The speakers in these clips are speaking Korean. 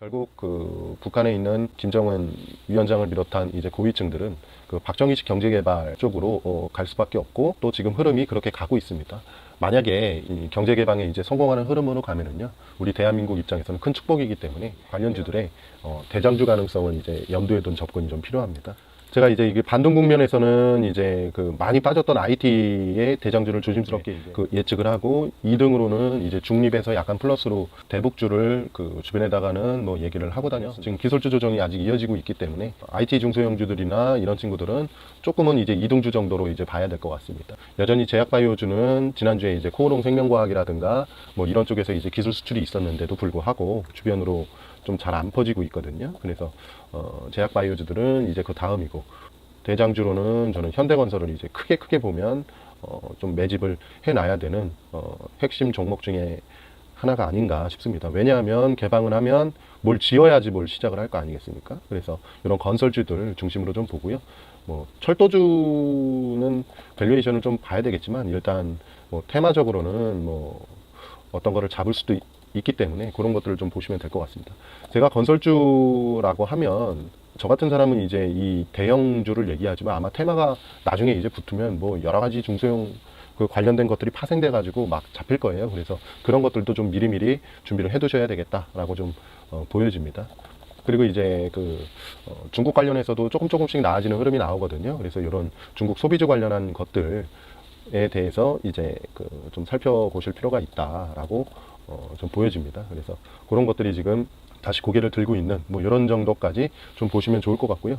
결국 그 북한에 있는 김정은 위원장을 비롯한 이제 고위층들은 그 박정희식 경제개발 쪽으로 어, 갈 수밖에 없고 또 지금 흐름이 그렇게 가고 있습니다. 만약에 이 경제개방에 이제 성공하는 흐름으로 가면은요, 우리 대한민국 입장에서는 큰 축복이기 때문에 관련주들의 어, 대장주 가능성을 이제 염두에 둔 접근이 좀 필요합니다. 제가 이제 이게 반동 국면에서는 이제 그 많이 빠졌던 IT의 대장주를 조심스럽게 이제 그 예측을 하고 2등으로는 이제 중립에서 약간 플러스로 대북주를 그 주변에다가는 뭐 얘기를 하고 다녀. 지금 기술주 조정이 아직 이어지고 있기 때문에 IT 중소형주들이나 이런 친구들은 조금은 이제 2등주 정도로 이제 봐야 될 것 같습니다. 여전히 제약바이오주는 지난주에 이제 코오롱 생명과학이라든가 뭐 이런 쪽에서 이제 기술 수출이 있었는데도 불구하고 주변으로 좀 잘 안 퍼지고 있거든요. 그래서 어, 제약 바이오주들은 이제 그 다음이고 대장주로는 저는 현대건설을 이제 크게 크게 보면 어, 좀 매집을 해놔야 되는 어, 핵심 종목 중에 하나가 아닌가 싶습니다. 왜냐하면 개방을 하면 뭘 지어야지 뭘 시작을 할 거 아니겠습니까? 그래서 이런 건설주들 중심으로 좀 보고요. 뭐 철도주는 밸류에이션을 좀 봐야 되겠지만 일단 뭐 테마적으로는 뭐 어떤 거를 잡을 수도 있- 있기 때문에 그런 것들을 좀 보시면 될 것 같습니다. 제가 건설주라고 하면 저 같은 사람은 이제 이 대형주를 얘기하지만 아마 테마가 나중에 이제 붙으면 뭐 여러 가지 중소형 그 관련된 것들이 파생돼 가지고 막 잡힐 거예요. 그래서 그런 것들도 좀 미리미리 준비를 해 두셔야 되겠다라고 좀 어, 보여집니다. 그리고 이제 그 어, 중국 관련해서도 조금 조금씩 나아지는 흐름이 나오거든요. 그래서 이런 중국 소비주 관련한 것들에 대해서 이제 그 좀 살펴보실 필요가 있다라고 어, 좀 보여집니다. 그래서 그런 것들이 지금 다시 고개를 들고 있는 뭐 이런 정도까지 좀 보시면 좋을 것 같고요.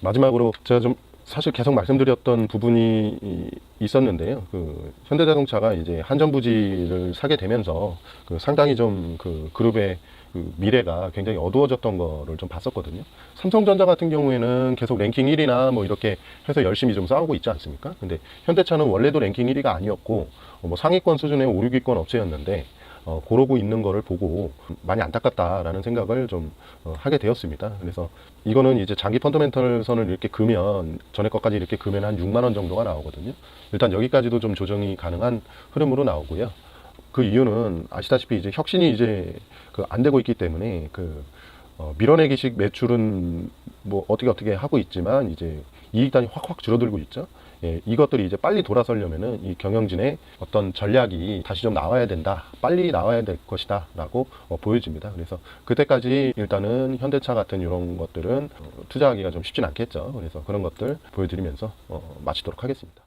마지막으로 제가 좀 사실 계속 말씀드렸던 부분이 이- 있었는데요. 그 현대자동차가 이제 한전부지를 사게 되면서 그 상당히 좀 그 그룹의 그 미래가 굉장히 어두워졌던 거를 좀 봤었거든요. 삼성전자 같은 경우에는 계속 랭킹 1위나 뭐 이렇게 해서 열심히 좀 싸우고 있지 않습니까? 근데 현대차는 원래도 랭킹 1위가 아니었고 어, 뭐 상위권 수준의 5, 6위권 업체였는데 어, 고르고 있는 거를 보고 많이 안타깝다라는 생각을 좀 어, 하게 되었습니다. 그래서 이거는 이제 장기 펀더멘털 선을 이렇게 그면 전에 것까지 이렇게 그면 한 6만 원 정도가 나오거든요. 일단 여기까지도 좀 조정이 가능한 흐름으로 나오고요. 그 이유는 아시다시피 이제 혁신이 이제 그 안 되고 있기 때문에 그 어, 밀어내기식 매출은 뭐 어떻게 어떻게 하고 있지만 이제 이익단이 확확 줄어들고 있죠. 예, 이것들이 이제 빨리 돌아서려면은 이 경영진의 어떤 전략이 다시 좀 나와야 된다. 빨리 나와야 될 것이다. 라고 어, 보여집니다. 그래서 그때까지 일단은 현대차 같은 이런 것들은 어, 투자하기가 좀 쉽진 않겠죠. 그래서 그런 것들 보여드리면서 어, 마치도록 하겠습니다.